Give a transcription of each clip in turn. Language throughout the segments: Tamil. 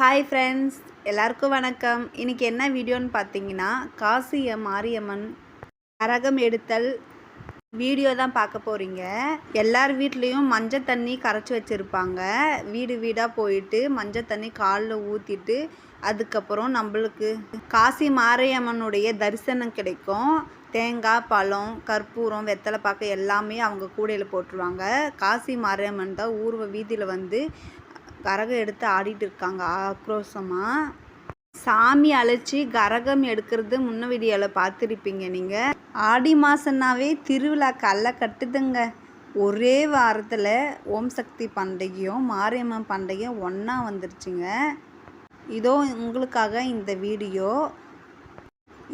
ஹாய் ஃப்ரெண்ட்ஸ் எல்லாருக்கும் வணக்கம். இன்றைக்கி என்ன வீடியோன்னு பார்த்தீங்கன்னா காசிய மாரியம்மன் கரகம் எடுத்தல் வீடியோ தான் பார்க்க போகிறீங்க எல்லார் வீட்லேயும் மஞ்சள் தண்ணி கரைச்சி வச்சுருப்பாங்க. வீடு வீடாக போயிட்டு மஞ்சள் தண்ணி காலில் ஊற்றிட்டு அதுக்கப்புறம் நம்மளுக்கு காசி மாரியம்மனுடைய தரிசனம் கிடைக்கும். தேங்காய் பழம் கற்பூரம் வெத்தலை பாக்கு எல்லாமே அவங்க கூடையில் போட்டுருவாங்க. காசி மாரியம்மன் தான் ஊர்வ வீதியில் வந்து கரகம் எடுத்து ஆடிட்டு இருக்காங்க ஆக்ரோஷமாக சாமி அழைச்சி கரகம் எடுக்கிறது முன்ன வீடியோவில் பார்த்துருப்பீங்க நீங்கள் ஆடி மாதம்னாவே திருவிழா கல்லை கட்டுதுங்க. ஒரே வாரத்தில் ஓம் சக்தி பண்டிகையும் மாரியம்மன் பண்டிகையும் ஒன்றா வந்துருச்சுங்க. இதோ உங்களுக்காக இந்த வீடியோ.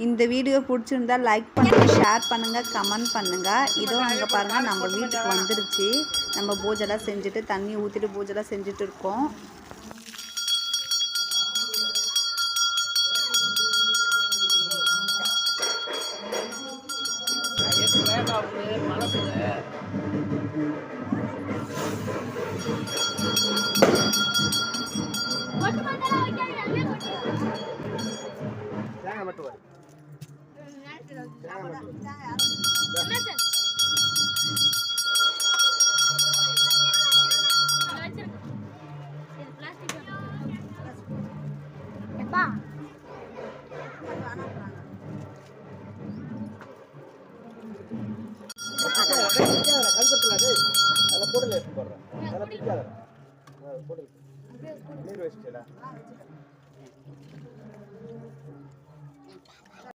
இந்த வீடியோ பிடிச்சிருந்தா லைக் பண்ணுங்கள் ஷேர் பண்ணுங்கள் கமெண்ட் பண்ணுங்கள் இதோ அங்கே பாருங்கள் நம்ம வீட்டுக்கு வந்துருச்சு. நம்ம பூஜைலாம் செஞ்சுட்டு தண்ணி ஊற்றிட்டு பூஜைலாம் செஞ்சுட்டு இருக்கோம். தேங்காய் மட்டும் அதில் போடல எடுத்து போடுறேன் நீர் வச்சுட்டா